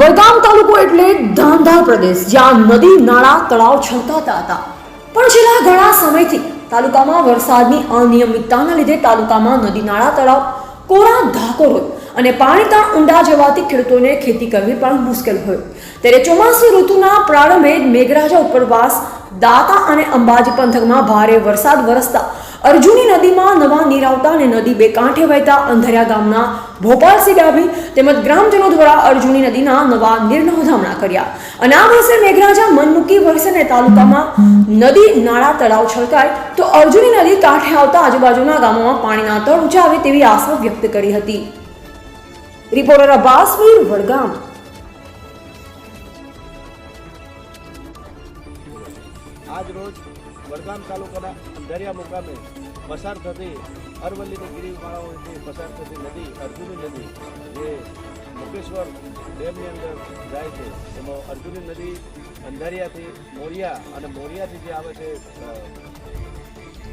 વડગામ તાલુકો એટલે ધાંધા પ્રદેશ, જ્યાં નદી, નાળા, તળાવ છલકાતા હતા. પણ છેલ્લા ઘણા સમયથી તાલુકામાં વરસાદની અનિયમિતતાના લીધે તાલુકામાં નદી, નાળા, તળાવ, કોરા ધાકોર હોય અને પાણી ત્યાં ઊંડા જવાથી ખેડૂતોને ખેતી કરવી પણ મુશ્કેલ હોય. ત્યારે ચોમાસી ઋતુના પ્રારંભે મેઘરાજા ઉપરવાસ, દાતા અને અંબાજી પંથકમાં ભારે વરસાદ વરસતા અર્જુની નદીમાં નવા નીર આવતા અને નદી બે કાંઠે વહેતા અંધરિયા ગામના ભોપાલસિંહ ડાભી તેમજ ગ્રામજનો દ્વારા અર્જુની નદીના નવા નીરના વધામણા કર્યા અને આ વર્ષે મેઘરાજા મનમુકી વરસેને તાલુકામાં નદી નાળા તળાવ છલકાય તો અર્જુની નદી કાંઠે આવતા આજુબાજુના ગામોમાં પાણીના તળ ઊંચા આવે તેવી આશા વ્યક્ત કરી હતી. રિપોર્ટર અબ્બાસવીર વડગામ. આજ રોજ વડગામ તાલુકાના અંધારિયા મુકામે પસાર થતી અરવલ્લીની ગિરિમાળાઓથી પસાર થતી નદી, અર્જુની નદી જે મુકેશ્વર ડેમની અંદર જાય છે. એમાં અર્જુની નદી અંધારિયાથી મોરિયા અને મોરિયાથી જે આવે છે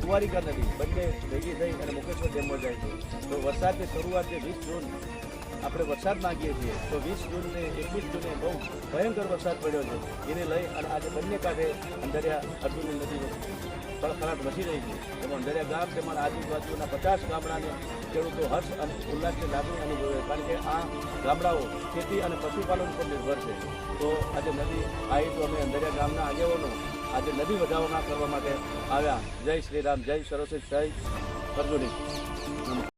કુંવારિકા નદી બંને ભેગી થઈ અને મુકેશ્વર ડેમમાં જાય છે. તો વરસાદની શરૂઆત જે વીસ જૂન આપણે વરસાદ માંગીએ છીએ, તો વીસ જૂનને, એકવીસ જૂને બહુ ભયંકર વરસાદ પડ્યો છે. એને લઈ અને આજે બંને કાંઠે અંદરિયા અર્જુની નદી ખળખળાટ વધી રહી છે. એમાં અંદરિયા ગામ તેમજ આજુબાજુના પચાસ ગામડાને ખેડૂતો હર્ષ અને ઉલ્લાસની લાગણી અનુભવે કારણ કે આ ગામડાઓ ખેતી અને પશુપાલન પર નિર્ભર છે. તો આજે નદી આવી તો અમે અંદરિયા ગામના આગેવાનો આજે નદી વધાવણા કરવા માટે આવ્યા. જય શ્રી રામ, જય સરસ્વતી, જય અર્જુની.